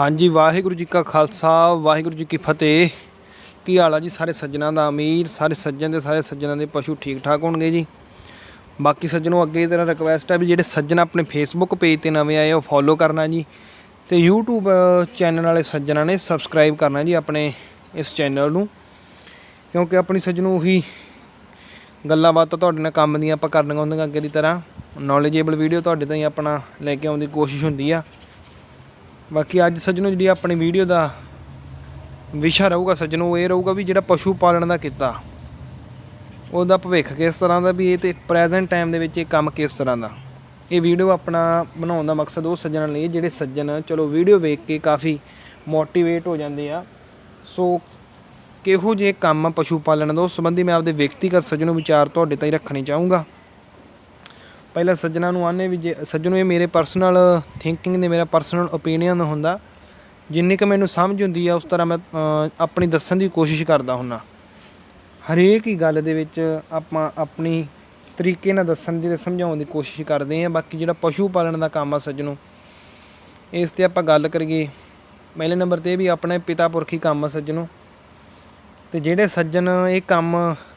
ਹਾਂਜੀ, ਵਾਹਿਗੁਰੂ ਜੀ ਕਾ ਖਾਲਸਾ, ਵਾਹਿਗੁਰੂ ਜੀ ਕੀ ਫਤਿਹ। ਕੀ ਹਾਲ ਆ ਜੀ ਸਾਰੇ ਸੱਜਣਾ ਦਾ? ਅਮੀਰ ਸਾਰੇ ਸੱਜਣ ਦੇ, ਸਾਰੇ ਸੱਜਣਾ ਦੇ ਪਸ਼ੂ ਠੀਕ ਠਾਕ ਹੋਣਗੇ ਜੀ। ਬਾਕੀ ਸੱਜਣੋ, ਅੱਗੇ ਤੇਰਾ ਰਿਕਵੈਸਟ ਹੈ ਵੀ ਜਿਹੜੇ ਸੱਜਣ ਆਪਣੇ ਫੇਸਬੁੱਕ ਪੇਜ ਤੇ ਨਵੇਂ ਆਏ, ਉਹ ਫੋਲੋ ਕਰਨਾ ਜੀ। ਤੇ YouTube ਚੈਨਲ ਵਾਲੇ ਸੱਜਣਾ ਨੇ ਸਬਸਕ੍ਰਾਈਬ ਕਰਨਾ ਜੀ ਆਪਣੇ ਇਸ ਚੈਨਲ ਨੂੰ। ਕਿਉਂਕਿ ਆਪਣੀ ਸੱਜਣੋ ਉਹੀ ਗੱਲਾਂ ਬਾਤਾਂ ਤੁਹਾਡੇ ਨਾਲ ਕੰਮ ਦੀਆਂ ਆਪਾਂ ਕਰਨੀਆਂ ਹੁੰਦੀਆਂ ਅੱਗੇ ਦੀ ਤਰ੍ਹਾਂ। ਨੌਲੇਜੇਬਲ ਵੀਡੀਓ ਤੁਹਾਡੇ ਤਾਈਂ ਆਪਣਾ ਲੈ ਕੇ ਆਉਣ ਦੀ ਕੋਸ਼ਿਸ਼ ਹੁੰਦੀ ਆ। ਬਾਕੀ ਅੱਜ ਸੱਜਣੋ ਜਿਹੜੀ ਆਪਣੀ ਵੀਡੀਓ ਦਾ ਵਿਸ਼ਾ ਰਹੂਗਾ ਸੱਜਣੋ, ਉਹ ਇਹ ਰਹੂਗਾ ਵੀ ਜਿਹੜਾ ਪਸ਼ੂ ਪਾਲਣ ਦਾ ਕਿੱਤਾ। ਉਹਦਾ ਭਵਿੱਖ ਕਿਸ ਤਰ੍ਹਾਂ ਦਾ ਵੀ ਇਹ ਤੇ ਪ੍ਰੈਜ਼ੈਂਟ ਟਾਈਮ ਦੇ ਵਿੱਚ ਇਹ ਕੰਮ ਕਿਸ ਤਰ੍ਹਾਂ ਦਾ। ਇਹ ਵੀਡੀਓ ਆਪਣਾ ਬਣਾਉਣ ਦਾ ਮਕਸਦ ਉਹ ਸੱਜਣਾਂ ਲਈ ਜਿਹੜੇ ਸੱਜਣ ਚਲੋ ਵੀਡੀਓ ਵੇਖ ਕੇ ਕਾਫੀ ਮੋਟੀਵੇਟ ਹੋ ਜਾਂਦੇ ਆ। ਸੋ ਕਿਹੋ ਜਿਹੇ ਕੰਮ ਆ ਪਸ਼ੂ ਪਾਲਣ ਦਾ, ਉਸ ਸੰਬੰਧੀ ਮੈਂ ਆਪਦੇ ਵਿਅਕਤੀਗਤ ਸੱਜਣੋ ਵਿਚਾਰ ਤੁਹਾਡੇ ਤਾਈਂ ਰੱਖਣੇ ਚਾਹੂੰਗਾ। ਪਹਿਲਾਂ ਸੱਜਣਾ ਨੂੰ ਆਨੇ ਵੀ ਜੇ ਸੱਜਣੋ, ਇਹ ਮੇਰੇ ਪਰਸਨਲ ਥਿੰਕਿੰਗ ਦੇ ਮੇਰਾ ਪਰਸਨਲ ਓਪੀਨੀਅਨ ਹੁੰਦਾ। ਜਿੰਨੀ ਕੁ ਮੈਨੂੰ ਸਮਝ ਹੁੰਦੀ ਆ, ਉਸ ਤਰ੍ਹਾਂ ਮੈਂ ਆਪਣੀ ਦੱਸਣ ਦੀ ਕੋਸ਼ਿਸ਼ ਕਰਦਾ ਹੁੰਨਾ ਹਰੇਕ ਹੀ ਗੱਲ ਦੇ ਵਿੱਚ ਆਪਾਂ ਆਪਣੀ ਤਰੀਕੇ ਨਾਲ ਦੱਸਣ ਦੀ ਤੇ ਸਮਝਾਉਣ ਦੀ ਕੋਸ਼ਿਸ਼ ਕਰਦੇ ਹਾਂ ਬਾਕੀ ਜਿਹੜਾ ਪਸ਼ੂ ਪਾਲਣ ਦਾ ਕੰਮ ਆ ਸੱਜਣੋ, ਇਸ ਤੇ ਆਪਾਂ ਗੱਲ ਕਰੀਏ। ਪਹਿਲੇ ਨੰਬਰ ਤੇ ਵੀ ਆਪਣੇ ਪਿਤਾ ਪੁਰਖੀ ਕੰਮ ਆ ਸੱਜਣੋ। ਤੇ ਜਿਹੜੇ ਸੱਜਣ ਇਹ ਕੰਮ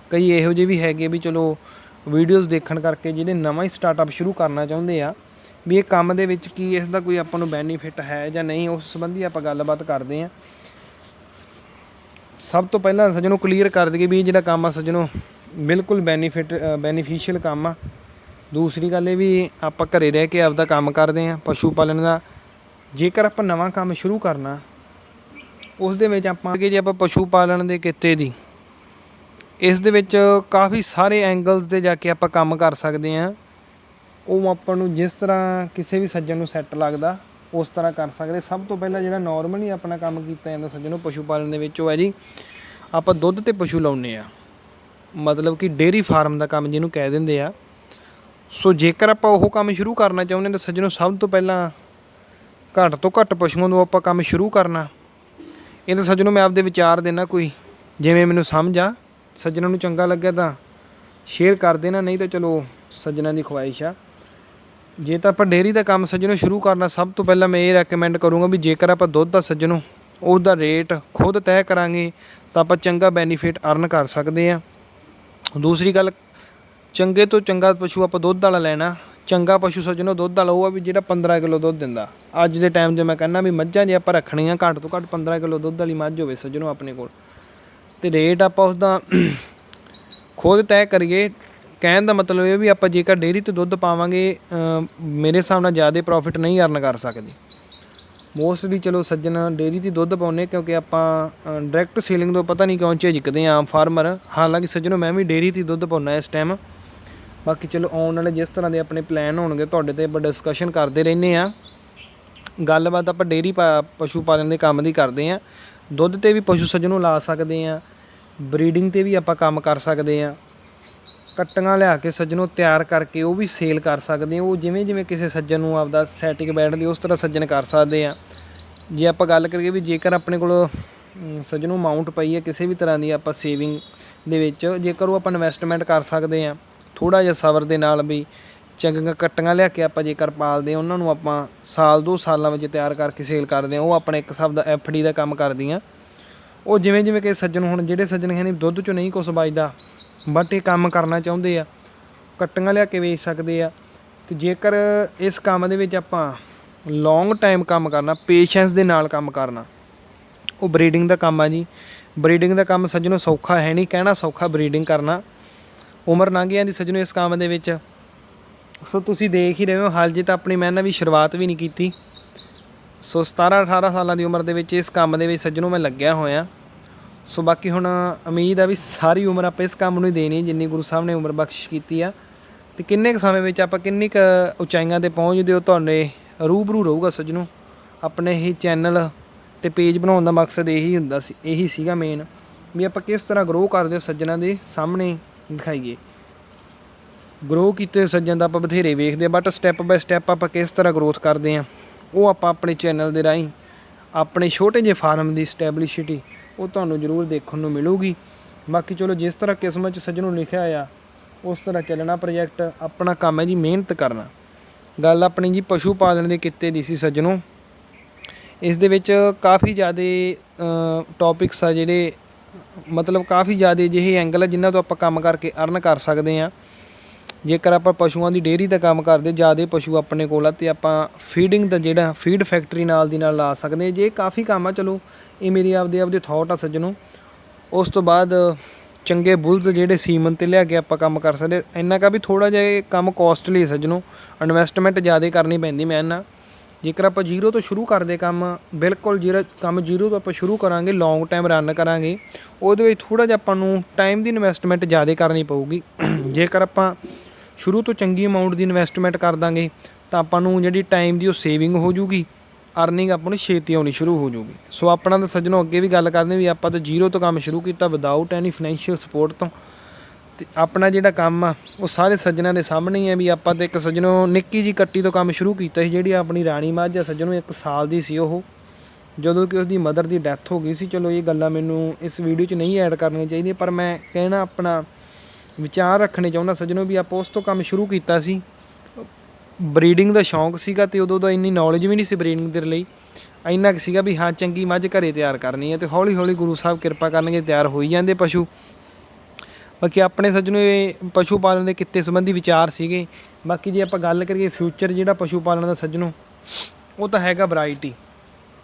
ਕਈ ਇਹੋ ਜਿਹੇ ਵੀ ਹੈਗੇ ਵੀ ਚਲੋ ਵੀਡੀਓਜ਼ ਦੇਖਣ ਕਰਕੇ ਜਿਹੜੇ ਨਵਾਂ ਹੀ ਸਟਾਰਟਅਪ ਸ਼ੁਰੂ ਕਰਨਾ ਚਾਹੁੰਦੇ ਆ, ਵੀ ਇਹ ਕੰਮ ਦੇ ਵਿੱਚ ਕੀ ਇਸ ਦਾ ਕੋਈ ਆਪਾਂ ਨੂੰ ਬੈਨੀਫਿਟ ਹੈ ਜਾਂ ਨਹੀਂ, ਉਸ ਸੰਬੰਧੀ ਆਪਾਂ ਗੱਲਬਾਤ ਕਰਦੇ ਆ। ਸਭ ਤੋਂ ਪਹਿਲਾਂ ਸੱਜਣੋ ਕਲੀਅਰ ਕਰ ਦਈਏ ਵੀ ਇਹ ਜਿਹੜਾ ਕੰਮ ਆ ਸੱਜਣੋ, ਬਿਲਕੁਲ ਬੈਨੀਫਿਟ ਬੈਨੀਫੀਸ਼ੀਅਲ ਕੰਮ ਆ। ਦੂਸਰੀ ਗੱਲ ਇਹ ਵੀ ਆਪਾਂ ਘਰੇ ਰਹਿ ਕੇ ਆਪਦਾ ਕੰਮ ਕਰਦੇ ਆ, ਪਸ਼ੂ ਪਾਲਣ ਦਾ। ਜੇਕਰ ਆਪਾਂ ਨਵਾਂ ਕੰਮ ਸ਼ੁਰੂ ਕਰਨਾ, ਉਸ ਦੇ ਵਿੱਚ ਆਪਾਂ ਕਿ ਜੇ ਆਪਾਂ ਪਸ਼ੂ ਪਾਲਣ ਦੇ ਕਿੱਤੇ ਦੀ ਇਸ ਦੇ ਵਿੱਚ ਕਾਫੀ ਸਾਰੇ ਐਂਗਲਸ ਤੇ ਜਾ ਕੇ ਆਪਾਂ ਕੰਮ ਕਰ ਸਕਦੇ ਆ ਉਹ ਆਪਾਂ ਨੂੰ ਜਿਸ ਤਰ੍ਹਾਂ ਕਿਸੇ ਵੀ ਸੱਜਣ ਨੂੰ ਸੈੱਟ ਲੱਗਦਾ, ਉਸ ਤਰ੍ਹਾਂ ਕਰ ਸਕਦੇ। ਸਭ ਤੋਂ ਪਹਿਲਾਂ ਜਿਹੜਾ ਨਾਰਮਲੀ ਆਪਣਾ ਕੰਮ ਕੀਤਾ ਜਾਂਦਾ ਸੱਜਣੋ ਪਸ਼ੂ ਪਾਲਣ ਦੇ ਵਿੱਚ, ਉਹ ਹੈ ਜੀ, ਆਪਾਂ ਦੁੱਧ ਤੇ ਪਸ਼ੂ ਲਾਉਨੇ ਆ ਮਤਲਬ ਕਿ ਡੇਰੀ ਫਾਰਮ ਦਾ ਕੰਮ ਜਿਹਨੂੰ ਕਹਿ ਦਿੰਦੇ ਆ। ਸੋ ਜੇਕਰ ਆਪਾਂ ਉਹ ਕੰਮ ਸ਼ੁਰੂ ਕਰਨਾ ਚਾਹੁੰਦੇ ਤਾਂ ਸੱਜਣੋ ਸਭ ਤੋਂ ਪਹਿਲਾਂ ਘੱਟ ਤੋਂ ਘੱਟ ਪਸ਼ੂਆਂ ਤੋਂ ਆਪਾਂ ਕੰਮ ਸ਼ੁਰੂ ਕਰਨਾ। ਇਹ ਤਾਂ ਸੱਜਣੋ ਮੈਂ ਆਪਦੇ ਵਿਚਾਰ ਦੇਣਾ ਕੋਈ, ਜਿਵੇਂ ਮੈਨੂੰ ਸਮਝ ਆ। ਸੱਜਣਾਂ ਨੂੰ ਚੰਗਾ ਲੱਗਿਆ ਤਾਂ ਸ਼ੇਅਰ ਕਰ ਦੇਣਾ, ਨਹੀਂ ਤਾਂ ਚਲੋ ਸੱਜਣਾਂ ਦੀ ਖੁਆਇਸ਼ ਆ। ਜੇ ਤਾਂ ਆਪਾਂ ਡੇਅਰੀ ਦਾ ਕੰਮ ਸੱਜਣੋ ਸ਼ੁਰੂ ਕਰਨਾ, ਸਭ ਤੋਂ ਪਹਿਲਾਂ ਮੈਂ ਇਹ ਰეკਮੈਂਡ ਕਰੂੰਗਾ ਵੀ ਜੇਕਰ ਆਪਾਂ ਦੁੱਧ ਦਾ ਸੱਜਣੋ ਉਹਦਾ ਰੇਟ ਖੁਦ ਤੈਅ ਕਰਾਂਗੇ, ਤਾਂ ਆਪਾਂ ਚੰਗਾ ਬੈਨੀਫਿਟ ਅਰਨ ਕਰ ਸਕਦੇ ਆ ਦੂਸਰੀ ਗੱਲ, ਚੰਗੇ ਤੋਂ ਚੰਗਾ ਪਸ਼ੂ ਆਪਾਂ ਦੁੱਧ ਵਾਲਾ ਲੈਣਾ, ਚੰਗਾ ਪਸ਼ੂ ਸੱਜਣੋ ਦੁੱਧ ਵਾਲਾ ਉਹ ਆ ਵੀ ਜਿਹੜਾ 15 ਕਿਲੋ ਦੁੱਧ ਦਿੰਦਾ। ਅੱਜ ਦੇ ਟਾਈਮ 'ਚ ਮੈਂ ਕਹਿੰਦਾ ਵੀ ਮੱਝਾਂ ਜੇ ਆਪਾਂ ਰੱਖਣੀਆਂ, ਘੱਟ ਤੋਂ ਘੱਟ 15 ਕਿਲੋ ਦੁੱਧ ਵਾਲੀ ਮੱਝ ਹੋਵੇ ਸੱਜਣੋ ਆਪਣੇ ਕੋਲ ਤੇ ਰੇਟ ਆਪਾਂ ਉਸ ਦਾ ਖੁਦ ਤੈਅ ਕਰੀਏ। ਕਹਿਣ ਦਾ ਮਤਲਬ ਇਹ ਵੀ ਆਪਾਂ ਜੇਕਰ ਡੇਅਰੀ ਤੇ ਦੁੱਧ ਪਾਵਾਂਗੇ ਮੇਰੇ ਹਿਸਾਬ ਨਾਲ ਜ਼ਿਆਦਾ ਪ੍ਰੋਫਿਟ ਨਹੀਂ ਅਰਨ ਕਰ ਸਕਦੇ। ਮੋਸਟਲੀ ਚਲੋ ਸੱਜਣ ਡੇਅਰੀ ਤੇ ਦੁੱਧ ਪਾਉਨੇ ਕਿਉਂਕਿ ਆਪਾਂ ਡਾਇਰੈਕਟ ਸੇਲਿੰਗ ਤੋਂ ਪਤਾ ਨਹੀਂ ਕਿਉਂ ਝਿਜਕਦੇ ਆ ਆਮ ਫਾਰਮਰ ਹਾਲਾਂਕਿ ਸੱਜਣੋ, ਮੈਂ ਵੀ ਡੇਅਰੀ ਤੇ ਦੁੱਧ ਪਾਉਣਾ ਇਸ ਟਾਈਮ ਬਾਕੀ ਚਲੋ ਆਉਣ ਵਾਲੇ ਜਿਸ ਤਰ੍ਹਾਂ ਦੇ ਆਪਣੇ ਪਲਾਨ ਹੋਣਗੇ, ਤੁਹਾਡੇ ਤੇ ਆਪਾਂ ਡਿਸਕਸ਼ਨ ਕਰਦੇ ਰਹਿੰਦੇ ਆ ਗੱਲਬਾਤ ਆਪਾਂ ਡੇਅਰੀ ਪਸ਼ੂ ਪਾਲਣ ਦੇ ਕੰਮ ਦੀ ਕਰਦੇ ਆ ਦੁੱਧ ਤੇ ਵੀ ਪਸ਼ੂ ਸੱਜਣੋਂ ਲਾ ਸਕਦੇ ਆ ਬਰੀਡਿੰਗ ਤੇ ਵੀ ਆਪਾਂ ਕੰਮ ਕਰ ਸਕਦੇ ਆ ਕੱਟੀਆਂ ਲਿਆ ਕੇ ਸੱਜਣੋਂ ਤਿਆਰ ਕਰਕੇ ਉਹ ਵੀ ਸੇਲ ਕਰ ਸਕਦੇ ਆ ਉਹ ਜਿਵੇਂ ਜਿਵੇਂ ਕਿਸੇ ਸੱਜਣ ਨੂੰ ਆਪਦਾ ਸੈਟਿੰਗ ਬੈਠਦੀ ਉਸ ਤਰ੍ਹਾਂ ਸੱਜਣ ਕਰ ਸਕਦੇ ਆ ਜੇ ਆਪਾਂ ਗੱਲ ਕਰੀਏ ਵੀ ਜੇਕਰ ਆਪਣੇ ਕੋਲ ਸੱਜਣੋਂ ਅਮਾਉਂਟ ਪਈ ਹੈ ਕਿਸੇ ਵੀ ਤਰ੍ਹਾਂ ਦੀ ਆਪਾਂ ਸੇਵਿੰਗ ਦੇ ਵਿੱਚ, ਜੇਕਰ ਉਹ ਆਪਾਂ ਇਨਵੈਸਟਮੈਂਟ ਕਰ ਸਕਦੇ ਆ ਥੋੜਾ ਜਿਹਾ ਸਬਰ ਦੇ ਨਾਲ ਵੀ ਚੰਗੀਆਂ ਕੱਟੀਆਂ ਲਿਆ ਕੇ ਆਪਾਂ ਜੇਕਰ ਪਾਲਦੇ ਆ ਉਹਨਾਂ ਨੂੰ ਆਪਾਂ ਸਾਲ ਦੋ ਸਾਲਾਂ ਵਿੱਚ ਤਿਆਰ ਕਰਕੇ ਸੇਲ ਕਰਦੇ ਆ ਉਹ ਆਪਣੇ ਇੱਕ ਹਿਸਾਬ ਦਾ ਐਫਡੀ ਦਾ ਕੰਮ ਕਰਦੀਆਂ। ਉਹ ਜਿਵੇਂ ਜਿਵੇਂ ਕਿ ਸੱਜਣ ਹੁਣ ਜਿਹੜੇ ਸੱਜਣ ਕਹਿੰਦੇ ਦੁੱਧ ਚੋਂ ਨਹੀਂ ਕੁਛ ਬਚਦਾ ਬਟ ਇਹ ਕੰਮ ਕਰਨਾ ਚਾਹੁੰਦੇ ਆ, ਕੱਟੀਆਂ ਲਿਆ ਕੇ ਵੇਚ ਸਕਦੇ ਆ। ਤੇ ਜੇਕਰ ਇਸ ਕੰਮ ਦੇ ਵਿੱਚ ਆਪਾਂ ਲੌਂਗ ਟਾਈਮ ਕੰਮ ਕਰਨਾ ਪੇਸ਼ੈਂਸ ਦੇ ਨਾਲ ਕੰਮ ਕਰਨਾ, ਉਹ ਬਰੀਡਿੰਗ ਦਾ ਕੰਮ ਆ ਜੀ। ਬਰੀਡਿੰਗ ਦਾ ਕੰਮ ਸੱਜਣੋ ਸੌਖਾ ਹੈ ਨਹੀਂ, ਕਹਿਣਾ ਸੌਖਾ ਬਰੀਡਿੰਗ ਕਰਨਾ। ਉਮਰ ਲੰਘ ਜਾਂਦੀ ਸੱਜਣੋ ਇਸ ਕੰਮ ਦੇ ਵਿੱਚ। ਸੋ ਤੁਸੀਂ ਦੇਖ ਹੀ ਰਹੇ ਹੋ, ਹਾਲ ਜੇ ਤਾਂ ਆਪਣੀ ਮੈਂ ਨਾ ਵੀ ਸ਼ੁਰੂਆਤ ਵੀ ਨਹੀਂ ਕੀਤੀ। ਸੋ 17 18 ਸਾਲਾਂ ਦੀ ਉਮਰ ਦੇ ਵਿੱਚ ਇਸ ਕੰਮ ਦੇ ਵਿੱਚ ਸੱਜਣੋ ਮੈਂ ਲੱਗਿਆ ਹੋਇਆ। ਸੋ ਬਾਕੀ ਹੁਣ ਉਮੀਦ ਆ ਵੀ ਸਾਰੀ ਉਮਰ ਆਪਾਂ ਇਸ ਕੰਮ ਨੂੰ ਹੀ ਦੇਣੀ, ਜਿੰਨੀ ਗੁਰੂ ਸਾਹਿਬ ਨੇ ਉਮਰ ਬਖਸ਼ਿਸ਼ ਕੀਤੀ ਆ। ਤੇ ਕਿੰਨੇ ਕੁ ਸਮੇਂ ਵਿੱਚ ਆਪਾਂ ਕਿੰਨੀ ਕੁ ਉਚਾਈਆਂ ਤੇ ਪਹੁੰਚਦੇ ਹੋ ਤੁਹਾਡੇ ਰੂਬਰੂ ਰਹੂਗਾ ਸੱਜਣੋ? ਆਪਣੇ ਹੀ ਚੈਨਲ ਤੇ ਪੇਜ ਬਣਾਉਣ ਦਾ ਮਕਸਦ ਇਹੀ ਹੁੰਦਾ ਸੀ, ਇਹੀ ਸੀਗਾ ਮੇਨ ਵੀ ਆਪਾਂ ਕਿਸ ਤਰ੍ਹਾਂ ਗਰੋ ਕਰਦੇ ਹੋ ਸੱਜਣਾ ਦੇ ਸਾਹਮਣੇ ਦਿਖਾਈਏ। ਗਰੋ ਕੀਤੇ ਸੱਜਣ ਦਾ ਆਪਾਂ ਬਥੇਰੇ ਵੇਖਦੇ ਆ ਬਟ ਸਟੈਪ ਬਾਏ ਸਟੈਪ ਆਪਾਂ ਕਿਸ ਤਰ੍ਹਾਂ ਗਰੋਥ ਕਰਦੇ ਆ। ਉਹ ਆਪਾਂ ਆਪਣੇ ਚੈਨਲ ਦੇ ਰਾਹੀਂ, ਆਪਣੇ ਛੋਟੇ ਜਿਹੇ ਫਾਰਮ ਦੀ ਸਟੈਬਲਿਸ਼ਿਟੀ ਉਹ ਤੁਹਾਨੂੰ ਜ਼ਰੂਰ ਦੇਖਣ ਨੂੰ ਮਿਲੂਗੀ। ਬਾਕੀ ਚਲੋ, ਜਿਸ ਤਰ੍ਹਾਂ ਕਿਸਮਤ 'ਚ ਸੱਜਣੋਂ ਲਿਖਿਆ ਆ, ਉਸ ਤਰ੍ਹਾਂ ਚੱਲਣਾ ਪ੍ਰੋਜੈਕਟ ਆਪਣਾ ਕੰਮ ਹੈ ਜੀ ਮਿਹਨਤ ਕਰਨਾ। ਗੱਲ ਆਪਣੀ ਜੀ ਪਸ਼ੂ ਪਾਲਣ ਦੇ ਕਿੱਤੇ ਦੀ ਸੀ ਸੱਜਣੋ। ਇਸ ਦੇ ਵਿੱਚ ਕਾਫੀ ਜ਼ਿਆਦਾ ਟੌਪਿਕਸ ਆ ਜਿਹੜੇ, ਮਤਲਬ ਕਾਫੀ ਜ਼ਿਆਦਾ ਜਿਹੇ ਐਂਗਲ ਆ, ਜਿਨ੍ਹਾਂ ਤੋਂ ਆਪਾਂ ਕੰਮ ਕਰਕੇ ਅਰਨ ਕਰ ਸਕਦੇ ਆ। ਜੇਕਰ ਆਪਾਂ ਪਸ਼ੂਆਂ ਦੀ ਡੇਅਰੀ ਦਾ ਕੰਮ ਕਰਦੇ, ਜ਼ਿਆਦਾ ਪਸ਼ੂ ਆਪਣੇ ਕੋਲ ਆ ਤੇ ਆਪਾਂ ਫੀਡਿੰਗ ਦਾ ਜਿਹੜਾ ਫੀਡ ਫੈਕਟਰੀ ਨਾਲ ਦੀ ਨਾਲ ਲਾ ਸਕਦੇ ਹਾਂ। ਜੇ ਕਾਫੀ ਕੰਮ ਆ, ਚਲੋ, ਇਹ ਮੇਰੀ ਆਪਦੇ ਆਪਦੇ ਥਾਟ ਆ ਸੱਜਣੋ। ਉਸ ਤੋਂ ਬਾਅਦ ਚੰਗੇ ਬੁੱਲਸ ਜਿਹੜੇ ਸੀਮਨ ਤੇ ਲਿਆ ਕੇ ਆਪਾਂ ਕੰਮ ਕਰ ਸਕਦੇ ਇੰਨਾ ਕਾ ਵੀ ਥੋੜਾ ਜਿਹਾ ਇਹ ਕੰਮ ਕੋਸਟਲੀ ਸੱਜਣੋ। ਇਨਵੈਸਟਮੈਂਟ ਜ਼ਿਆਦਾ ਕਰਨੀ ਪੈਂਦੀ, ਮੈਂ ਨਾ ਜੇਕਰ ਆਪਾਂ ਜ਼ੀਰੋ ਤੋਂ ਸ਼ੁਰੂ ਕਰਦੇ ਕੰਮ, ਬਿਲਕੁਲ ਜਿਹੜਾ ਕੰਮ ਜ਼ੀਰੋ ਤੋਂ ਆਪਾਂ ਸ਼ੁਰੂ ਕਰਾਂਗੇ ਲੌਂਗ ਟਾਈਮ ਰਨ ਕਰਾਂਗੇ, ਉਹਦੇ ਵਿੱਚ ਥੋੜਾ ਜਿਹਾ ਆਪਾਂ ਨੂੰ ਟਾਈਮ ਦੀ ਇਨਵੈਸਟਮੈਂਟ ਜ਼ਿਆਦਾ ਕਰਨੀ ਪਊਗੀ। ਜੇਕਰ ਆਪਾਂ ਸ਼ੁਰੂ ਤੋਂ ਚੰਗੀ ਅਮਾਉਂਟ ਦੀ ਇਨਵੈਸਟਮੈਂਟ ਕਰ ਦਾਂਗੇ, ਤਾਂ ਆਪਾਂ ਨੂੰ ਜਿਹੜੀ ਟਾਈਮ ਦੀ ਉਹ ਸੇਵਿੰਗ ਹੋ ਜੂਗੀ ਅਰਨਿੰਗ ਆਪਾਂ ਨੂੰ ਛੇਤੀ ਆਉਣੀ ਸ਼ੁਰੂ ਹੋ ਜੂਗੀ। ਸੋ ਆਪਣਾ ਤਾਂ ਸੱਜਣੋ ਅੱਗੇ ਵੀ ਗੱਲ ਕਰਦੇ ਵੀ ਆਪਾਂ ਤਾਂ ਜ਼ੀਰੋ ਤੋਂ ਕੰਮ ਸ਼ੁਰੂ ਕੀਤਾ ਵਿਦਆਊਟ ਐਨੀ ਫਾਈਨੈਂਸ਼ੀਅਲ ਸਪੋਰਟ ਤੋਂ। ਤੇ ਆਪਣਾ ਜਿਹੜਾ ਕੰਮ ਆ, ਉਹ ਸਾਰੇ ਸੱਜਣਾਂ ਦੇ ਸਾਹਮਣੇ ਹੀ ਆ ਵੀ ਆਪਾਂ ਤੇ ਇੱਕ ਸੱਜਣੋਂ ਨਿੱਕੀ ਜੀ ਕੱਟੀ ਤੋਂ ਕੰਮ ਸ਼ੁਰੂ ਕੀਤਾ ਸੀ, ਜਿਹੜੀ ਆਪਣੀ ਰਾਣੀ ਮੱਝ ਆ, ਸੱਜਣੋਂ ਇੱਕ ਸਾਲ ਦੀ ਸੀ ਉਹ। ਜਦੋਂ ਕਿ ਉਸਦੀ ਮਦਰ ਦੀ ਡੈਥ ਹੋ ਗਈ ਸੀ, ਚਲੋ ਇਹ ਗੱਲਾਂ ਮੈਨੂੰ ਇਸ ਵੀਡੀਓ 'ਚ ਨਹੀਂ ਐਡ ਕਰਨੀਆਂ ਚਾਹੀਦੀਆਂ, ਪਰ ਮੈਂ ਕਹਿਣਾ ਆਪਣਾ ਵਿਚਾਰ ਰੱਖਣੇ ਚਾਹੁੰਦਾ ਸੱਜਣੋ ਵੀ ਆਪਾਂ ਉਸ ਤੋਂ ਕੰਮ ਸ਼ੁਰੂ ਕੀਤਾ ਸੀ। ਬਰੀਡਿੰਗ ਦਾ ਸ਼ੌਂਕ ਸੀਗਾ ਤੇ ਉਦੋਂ ਦਾ ਇੰਨੀ ਨੌਲੇਜ ਵੀ ਨਹੀਂ ਸੀ ਬਰੀਡਿੰਗ ਦੇ ਲਈ। ਇੰਨਾ ਕੁ ਸੀਗਾ ਵੀ ਹਾਂ, ਚੰਗੀ ਮੱਝ ਘਰੇ ਤਿਆਰ ਕਰਨੀ ਹੈ ਤੇ ਹੌਲੀ ਹੌਲੀ ਗੁਰੂ ਸਾਹਿਬ ਕਿਰਪਾ ਕਰਨਗੇ, ਤਿਆਰ ਹੋਈ ਜਾਂਦੇ ਪਸ਼ੂ। ਬਾਕੀ ਆਪਣੇ ਸੱਜਣੋ ਇਹ ਪਸ਼ੂ ਪਾਲਣ ਦੇ ਕਿੱਤੇ ਸੰਬੰਧੀ ਵਿਚਾਰ ਸੀਗੇ। ਬਾਕੀ ਜੇ ਆਪਾਂ ਗੱਲ ਕਰੀਏ ਫਿਊਚਰ ਜਿਹੜਾ ਪਸ਼ੂ ਪਾਲਣ ਦਾ ਸੱਜਣੋ, ਉਹ ਤਾਂ ਹੈਗਾ ਵੈਰਾਈਟੀ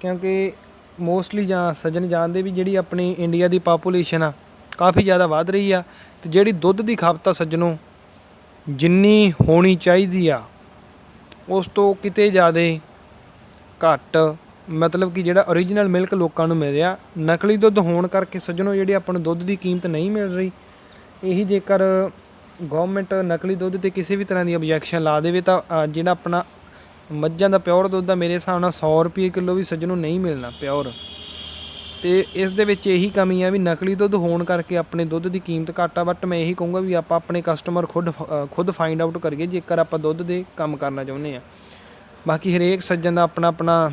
ਕਿਉਂਕਿ ਮੋਸਟਲੀ ਜਾਂ ਸੱਜਣ ਜਾਣਦੇ ਵੀ ਜਿਹੜੀ ਆਪਣੀ ਇੰਡੀਆ ਦੀ ਪਾਪੂਲੇਸ਼ਨ ਆ, ਕਾਫੀ ਜ਼ਿਆਦਾ ਵੱਧ ਰਹੀ ਆ ਤੇ ਜਿਹੜੀ ਦੁੱਧ ਦੀ ਖਪਤ ਆ ਸੱਜਣੋ, ਜਿੰਨੀ ਹੋਣੀ ਚਾਹੀਦੀ ਆ, ਉਸ ਤੋਂ ਕਿਤੇ ਜ਼ਿਆਦਾ ਘੱਟ, ਮਤਲਬ ਕਿ ਜਿਹੜਾ origignal ਮਿਲਕ ਲੋਕਾਂ ਨੂੰ ਮਿਲ ਰਿਹਾ। ਨਕਲੀ ਦੁੱਧ ਹੋਣ ਕਰਕੇ ਸੱਜਣੋ ਜਿਹੜੀ ਆਪਾਂ ਨੂੰ ਦੁੱਧ ਦੀ ਕੀਮਤ ਨਹੀਂ ਮਿਲ ਰਹੀ ਇਹੀ ਜੇਕਰ ਗਵਰਨਮੈਂਟ ਨਕਲੀ ਦੁੱਧ ਤੇ ਕਿਸੇ ਵੀ ਤਰ੍ਹਾਂ ਦੀ ਆਬਜੈਕਸ਼ਨ ਲਾ ਦੇਵੇ ਤਾਂ ਜਿਹੜਾ ਆਪਣਾ ਮੱਝਾਂ ਦਾ ਪਿਓਰ ਦੁੱਧ ਆ, ਮੇਰੇ ਹਿਸਾਬ ਨਾਲ 100 ਰੁਪਏ ਕਿਲੋ ਵੀ ਸੱਜਣੋ ਨਹੀਂ ਮਿਲਣਾ ਪਿਓਰ। ਤੇ ਇਸ ਦੇ ਵਿੱਚ ਇਹੀ ਕਮੀ ਆ ਵੀ ਨਕਲੀ ਦੁੱਧ ਹੋਣ ਕਰਕੇ ਆਪਣੇ ਦੁੱਧ ਦੀ ਕੀਮਤ ਘੱਟ ਆ ਬਟ ਮੈਂ ਇਹੀ ਕਹੂੰਗਾ ਵੀ ਆਪਾਂ ਆਪਣੇ ਕਸਟਮਰ ਖੁਦ ਫ- ਖੁਦ ਫਾਈਂਡ ਆਊਟ ਕਰੀਏ ਜੇਕਰ ਆਪਾਂ ਦੁੱਧ ਦੇ ਕੰਮ ਕਰਨਾ ਚਾਹੁੰਦੇ ਆ। ਬਾਕੀ ਹਰੇਕ ਸੱਜਣ ਦਾ ਆਪਣਾ ਆਪਣਾ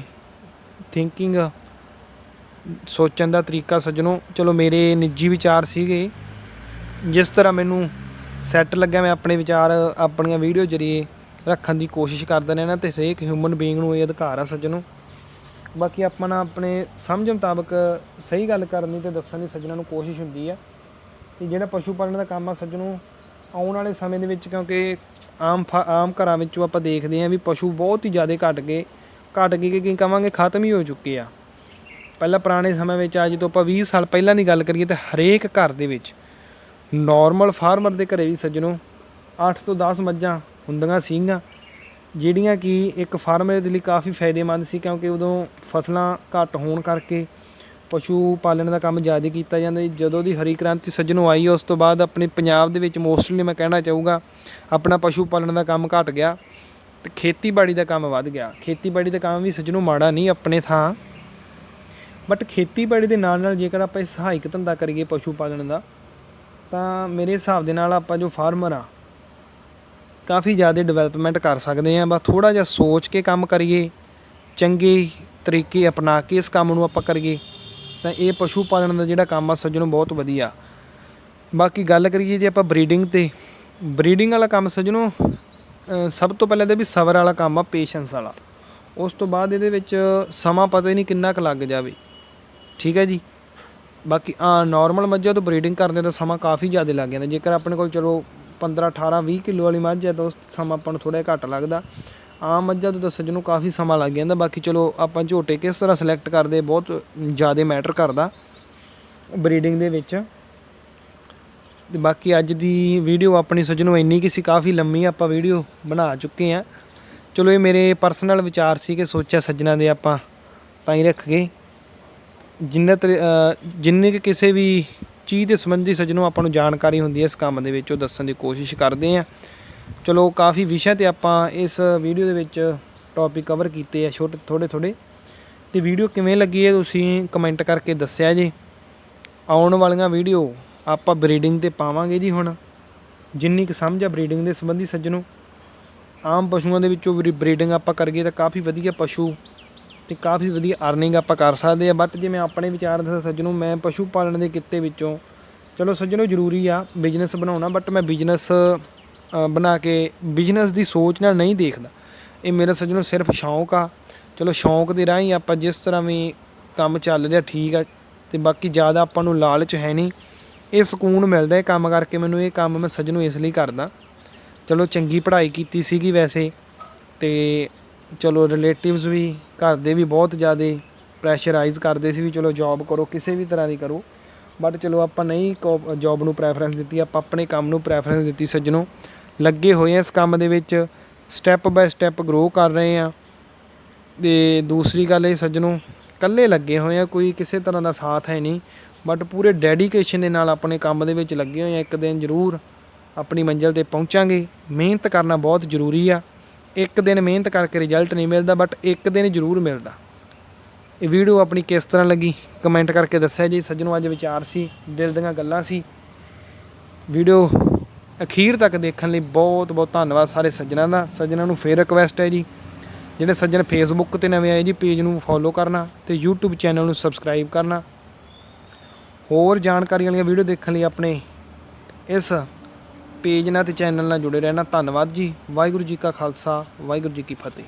ਥਿੰਕਿੰਗ ਸੋਚਣ ਦਾ ਤਰੀਕਾ ਸੱਜਣੋ। ਚਲੋ ਮੇਰੇ ਨਿੱਜੀ ਵਿਚਾਰ ਸੀਗੇ। ਜਿਸ ਤਰ੍ਹਾਂ ਮੈਨੂੰ ਸੈੱਟ ਲੱਗਿਆ, ਮੈਂ ਆਪਣੇ ਵਿਚਾਰ, ਆਪਣੀਆਂ ਵੀਡੀਓ ਜਰੀਏ ਰੱਖਣ ਦੀ ਕੋਸ਼ਿਸ਼ ਕਰਦਾ ਰਹਿਣਾ ਤੇ ਹਰੇਕ ਹਿਊਮਨ ਬੀਇੰਗ ਨੂੰ ਇਹ ਅਧਿਕਾਰ ਆ ਸੱਜਣੋ ਬਾਕੀ ਆਪਾਂ ਨਾ ਆਪਣੇ ਸਮਝ ਮੁਤਾਬਕ ਸਹੀ ਗੱਲ ਕਰਨੀ ਤੇ ਦੱਸਣ ਦੀ ਸੱਜਣਾ ਨੂੰ ਕੋਸ਼ਿਸ਼ ਹੁੰਦੀ ਆ। ਤੇ ਜਿਹੜਾ ਪਸ਼ੂ ਪਾਲਣ ਦਾ ਕੰਮ ਆ ਸੱਜਣੋ ਆਉਣ ਵਾਲੇ ਸਮੇਂ ਦੇ ਵਿੱਚ ਕਿਉਂਕਿ ਆਮ ਫ- ਆਮ ਘਰਾਂ ਵਿੱਚੋਂ ਆਪਾਂ ਦੇਖਦੇ ਆਂ ਵੀ ਪਸ਼ੂ ਬਹੁਤ ਹੀ ਜ਼ਿਆਦਾ ਘਟ ਗਏ ਘਟ ਗਏ ਕਿ ਕੀ ਕਵਾਂਗੇ, ਖਤਮ ਹੀ ਹੋ ਚੁੱਕੇ ਆ। ਪਹਿਲਾਂ ਪੁਰਾਣੇ ਸਮੇਂ ਵਿੱਚ ਅੱਜ ਤੋਂ ਆਪਾਂ 20 ਸਾਲ ਪਹਿਲਾਂ ਦੀ ਗੱਲ ਕਰੀਏ ਤਾਂ ਹਰੇਕ ਘਰ ਦੇ ਵਿੱਚ ਨਾਰਮਲ ਫਾਰਮਰ ਦੇ ਘਰੇ ਵੀ ਸੱਜਣੋ 8 ਤੋਂ 10 ਮੱਝਾਂ ਹੁੰਦੀਆਂ ਸੀਗੀਆਂ, ਜਿਹੜੀਆਂ ਕਿ ਇੱਕ ਫਾਰਮਰ ਦੇ ਲਈ ਕਾਫੀ ਫਾਇਦੇਮੰਦ ਸੀ ਕਿਉਂਕਿ ਉਦੋਂ ਫਸਲਾਂ ਘੱਟ ਹੋਣ ਕਰਕੇ ਪਸ਼ੂ ਪਾਲਣ ਦਾ ਕੰਮ ਜ਼ਿਆਦਾ ਕੀਤਾ ਜਾਂਦਾ ਜਦੋਂ ਦੀ ਹਰੀ ਕ੍ਰਾਂਤੀ ਸੱਜਣੋਂ ਆਈ, ਉਸ ਤੋਂ ਬਾਅਦ ਆਪਣੇ ਪੰਜਾਬ ਦੇ ਵਿੱਚ ਮੋਸਟਲੀ ਮੈਂ ਕਹਿਣਾ ਚਾਹੂੰਗਾ, ਆਪਣਾ ਪਸ਼ੂ ਪਾਲਣ ਦਾ ਕੰਮ ਘਟ ਗਿਆ ਤੇ ਖੇਤੀਬਾੜੀ ਦਾ ਕੰਮ ਵੱਧ ਗਿਆ। ਖੇਤੀਬਾੜੀ ਦਾ ਕੰਮ ਵੀ ਸੱਜਣੋਂ ਮਾੜਾ ਨਹੀਂ ਆਪਣੇ ਥਾਂ। ਬਟ ਖੇਤੀਬਾੜੀ ਦੇ ਨਾਲ ਨਾਲ ਜੇਕਰ ਆਪਾਂ ਇਹ ਸਹਾਇਕ ਧੰਦਾ ਕਰੀਏ ਪਸ਼ੂ ਪਾਲਣ ਦਾ ਤਾਂ ਮੇਰੇ ਹਿਸਾਬ ਦੇ ਨਾਲ ਆਪਾਂ ਜੋ ਫਾਰਮਰ ਆ, ਕਾਫੀ ਜ਼ਿਆਦਾ ਡਿਵੈਲਪਮੈਂਟ ਕਰ ਸਕਦੇ ਹਾਂ, ਬਸ ਥੋੜਾ ਜਿਹਾ ਸੋਚ ਕੇ ਕੰਮ ਕਰੀਏ, ਚੰਗੇ ਤਰੀਕੇ ਅਪਣਾ ਕੇ ਇਸ ਕੰਮ ਨੂੰ ਆਪਾਂ ਕਰੀਏ, ਤਾਂ ਇਹ ਪਸ਼ੂ ਪਾਲਣ ਦਾ ਜਿਹੜਾ ਕੰਮ ਆ, ਸੱਜਣੋਂ ਬਹੁਤ ਵਧੀਆ। ਬਾਕੀ ਗੱਲ ਕਰੀਏ ਜੇ ਆਪਾਂ ਬਰੀਡਿੰਗ ਤੇ ਬਰੀਡਿੰਗ ਵਾਲਾ ਕੰਮ ਸੱਜਣੋਂ ਸਭ ਤੋਂ ਪਹਿਲਾਂ ਤਾਂ ਵੀ ਸਬਰ ਵਾਲਾ ਕੰਮ ਆ ਪੇਸ਼ੈਂਸ ਵਾਲਾ। ਉਸ ਤੋਂ ਬਾਅਦ ਇਹਦੇ ਵਿੱਚ ਸਮਾਂ ਪਤਾ ਹੀ ਨਹੀਂ ਕਿੰਨਾ ਕੁ ਲੱਗ ਜਾਵੇ। ਠੀਕ ਹੈ ਜੀ? ਬਾਕੀ ਆ ਨਾਰਮਲ ਮੱਝਾਂ ਤੋਂ ਬਰੀਡਿੰਗ ਕਰਦੇ ਤਾਂ ਸਮਾਂ ਕਾਫੀ ਜ਼ਿਆਦਾ ਲੱਗ ਜਾਂਦਾ। ਜੇਕਰ ਆਪਣੇ ਕੋਲ ਚਲੋ 15 18 20 ਕਿਲੋ ਵਾਲੀ ਮੱਝ ਹੈ, ਤਾਂ ਉਸ ਸਮਾਂ ਆਪਾਂ ਨੂੰ ਥੋੜਾ ਘੱਟ ਲੱਗਦਾ। ਆਮ ਮੱਝਾਂ ਤੋਂ ਤਾਂ ਨੂੰ ਕਾਫੀ ਸਮਾਂ ਲੱਗ ਜਾਂਦਾ। ਬਾਕੀ ਚਲੋ, ਆਪਾਂ ਝੋਟੇ ਕਿਸ ਤਰ੍ਹਾਂ ਸਿਲੈਕਟ ਕਰਦੇ, ਬਹੁਤ ਜ਼ਿਆਦਾ ਮੈਟਰ ਕਰਦਾ ਬਰੀਡਿੰਗ ਦੇ ਵਿੱਚ। ਤੇ ਬਾਕੀ ਅੱਜ ਦੀ ਵੀਡੀਓ ਆਪਣੀ ਸੱਜਣੋਂ ਇੰਨੀ ਕਿ ਸੀ, ਕਾਫੀ ਲੰਮੀ ਆਪਾਂ ਵੀਡੀਓ ਬਣਾ ਚੁੱਕੇ ਆ ਚਲੋ, ਇਹ ਮੇਰੇ ਪਰਸਨਲ ਵਿਚਾਰ ਸੀ ਕਿ ਸੋਚਿਆ ਸੱਜਣਾ ਦੇ ਆਪਾਂ ਤਾਂ ਹੀ ਰੱਖ ਗਏ। ਜਿੰਨੇ ਤਰੀ- ਜਿੰਨੀ ਕਿ ਕਿਸੇ ਵੀ ਚੀਜ਼ ਦੇ ਸੰਬੰਧੀ ਸੱਜਣੋਂ ਆਪਾਂ ਨੂੰ ਜਾਣਕਾਰੀ ਹੁੰਦੀ ਹੈ ਇਸ ਕੰਮ ਦੇ ਵਿੱਚ, ਉਹ ਦੱਸਣ ਦੀ ਕੋਸ਼ਿਸ਼ ਕਰਦੇ ਆ ਚਲੋ, ਕਾਫੀ ਵਿਸ਼ਿਆਂ ਤੇ ਆਪਾਂ ਇਸ ਵੀਡੀਓ ਦੇ ਵਿੱਚ ਟੌਪਿਕ ਕਵਰ ਕੀਤੇ ਆ, ਛੋਟੇ ਥੋੜੇ ਥੋੜੇ ਤੇ ਵੀਡੀਓ ਕਿਵੇਂ ਲੱਗੀ ਹੈ ਤੁਸੀਂ ਕਮੈਂਟ ਕਰਕੇ ਦੱਸਿਆ ਜੀ। ਆਉਣ ਵਾਲੀਆਂ ਵੀਡੀਓ ਆਪਾਂ ਬਰੀਡਿੰਗ ਤੇ ਪਾਵਾਂਗੇ ਜੀ ਹੁਣ। ਜਿੰਨੀ ਕੁ ਸਮਝ ਆ ਬਰੀਡਿੰਗ ਦੇ ਸੰਬੰਧੀ ਸੱਜਣੋਂ। ਆਮ ਪਸ਼ੂਆਂ ਦੇ ਵਿੱਚੋਂ ਬਰੀਡਿੰਗ ਆਪਾਂ ਕਰੀਏ ਤਾਂ ਕਾਫੀ ਵਧੀਆ ਪਸ਼ੂ ਤੇ ਕਾਫੀ ਵਧੀਆ ਅਰਨਿੰਗ ਆਪਾਂ ਕਰ ਸਕਦੇ ਆ। ਬਟ ਜੇ ਮੈਂ ਆਪਣੇ ਵਿਚਾਰ ਦੱਸਾਂ ਸੱਜਣੋਂ, ਮੈਂ ਪਸ਼ੂ ਪਾਲਣ ਦੇ ਕਿੱਤੇ ਵਿੱਚੋਂ, ਚਲੋ ਸੱਜਣੋਂ ਜ਼ਰੂਰੀ ਆ ਬਿਜ਼ਨਸ ਬਣਾਉਣਾ ਬਟ ਮੈਂ ਬਿਜ਼ਨਸ ਬਣਾ ਕੇ ਬਿਜ਼ਨਸ ਦੀ ਸੋਚ ਨਾਲ ਨਹੀਂ ਦੇਖਦਾ। ਇਹ ਮੇਰਾ ਸੱਜਣੋਂ ਸਿਰਫ ਸ਼ੌਂਕ ਆ। ਚਲੋ ਸ਼ੌਂਕ ਦੇ ਰਾਹੀਂ ਆਪਾਂ ਜਿਸ ਤਰ੍ਹਾਂ ਵੀ ਕੰਮ ਚੱਲ ਰਿਹਾ, ਠੀਕ ਆ, ਤੇ ਬਾਕੀ ਜ਼ਿਆਦਾ ਆਪਾਂ ਨੂੰ ਲਾਲਚ ਹੈ ਨਹੀਂ। ਇਹ ਸਕੂਨ ਮਿਲਦਾ ਇਹ ਕੰਮ ਕਰਕੇ, ਮੈਨੂੰ ਇਹ ਕੰਮ ਮੈਂ ਸੱਜਣੋਂ ਇਸ ਲਈ ਕਰਦਾ। ਚਲੋ ਚੰਗੀ ਪੜ੍ਹਾਈ ਕੀਤੀ ਸੀਗੀ ਵੈਸੇ, ਤੇ ਚਲੋ ਰਿਲੇਟਿਵਸ ਵੀ, ਘਰ ਦੇ ਵੀ ਬਹੁਤ ਜ਼ਿਆਦਾ ਪ੍ਰੈਸ਼ਰਾਈਜ਼ ਕਰਦੇ ਸੀ ਵੀ ਚਲੋ ਜੌਬ ਕਰੋ, ਕਿਸੇ ਵੀ ਤਰ੍ਹਾਂ ਦੀ ਕਰੋ। ਬਟ ਚਲੋ ਆਪਾਂ ਨਹੀਂ ਜੌਬ ਨੂੰ ਪ੍ਰੈਫਰੈਂਸ ਦਿੱਤੀ, ਆਪਾਂ ਆਪਣੇ ਕੰਮ ਨੂੰ ਪ੍ਰੈਫਰੈਂਸ ਦਿੱਤੀ ਸੱਜਣੋਂ। ਲੱਗੇ ਹੋਏ ਆ ਇਸ ਕੰਮ ਦੇ ਵਿੱਚ ਸਟੈਪ ਬਾਏ ਸਟੈਪ ਗਰੋ ਕਰ ਰਹੇ ਆ। ਤੇ ਦੂਸਰੀ ਗੱਲ ਇਹ ਸੱਜਣੋਂ, ਇਕੱਲੇ ਲੱਗੇ ਹੋਏ ਆ, ਕੋਈ ਕਿਸੇ ਤਰ੍ਹਾਂ ਦਾ ਸਾਥ ਹੈ ਨਹੀਂ। ਬਟ ਪੂਰੇ ਡੈਡੀਕੇਸ਼ਨ ਦੇ ਨਾਲ ਆਪਣੇ ਕੰਮ ਦੇ ਵਿੱਚ ਲੱਗੇ ਹੋਏ ਆ, ਇੱਕ ਦਿਨ ਜ਼ਰੂਰ ਆਪਣੀ ਮੰਜ਼ਿਲ ਤੇ ਪਹੁੰਚਾਂਗੇ। ਮਿਹਨਤ ਕਰਨਾ ਬਹੁਤ ਜ਼ਰੂਰੀ ਆ। ਇੱਕ ਦਿਨ ਮਿਹਨਤ ਕਰਕੇ ਰਿਜ਼ਲਟ ਨਹੀਂ ਮਿਲਦਾ ਬਟ ਇੱਕ ਦਿਨ ਜ਼ਰੂਰ ਮਿਲਦਾ। ਇਹ ਵੀਡੀਓ ਆਪਣੀ ਕਿਸ ਤਰ੍ਹਾਂ ਲੱਗੀ? ਕਮੈਂਟ ਕਰਕੇ ਦੱਸਿਆ ਜੀ। ਸੱਜਣੋਂ, ਅੱਜ ਵਿਚਾਰ ਸੀ, ਦਿਲ ਦੀਆਂ ਗੱਲਾਂ ਸੀ। ਵੀਡੀਓ ਅਖੀਰ ਤੱਕ ਦੇਖਣ ਲਈ ਬਹੁਤ ਬਹੁਤ ਧੰਨਵਾਦ ਸਾਰੇ ਸੱਜਣਾਂ ਦਾ। ਸੱਜਣਾਂ ਨੂੰ ਫੇਰ ਰਿਕਵੈਸਟ ਹੈ ਜੀ। ਜਿਹੜੇ ਸੱਜਣ ਫੇਸਬੁੱਕ ਤੇ ਨਵੇਂ ਆਏ ਜੀ ਪੇਜ ਨੂੰ ਫੋਲੋ ਕਰਨਾ ਤੇ YouTube ਚੈਨਲ ਨੂੰ ਸਬਸਕ੍ਰਾਈਬ ਕਰਨਾ। ਹੋਰ ਜਾਣਕਾਰੀ ਵਾਲੀਆਂ ਵੀਡੀਓ ਦੇਖਣ ਲਈ ਆਪਣੇ ਇਸ ਪੇਜ ਨਾਲ ਤੇ ਚੈਨਲ ਨਾਲ ਜੁੜੇ ਰਹਿਣਾ। ਧੰਨਵਾਦ ਜੀ। ਵਾਹਿਗੁਰੂ ਜੀ ਕਾ ਖਾਲਸਾ, ਵਾਹਿਗੁਰੂ ਜੀ ਕੀ ਫਤਿਹ।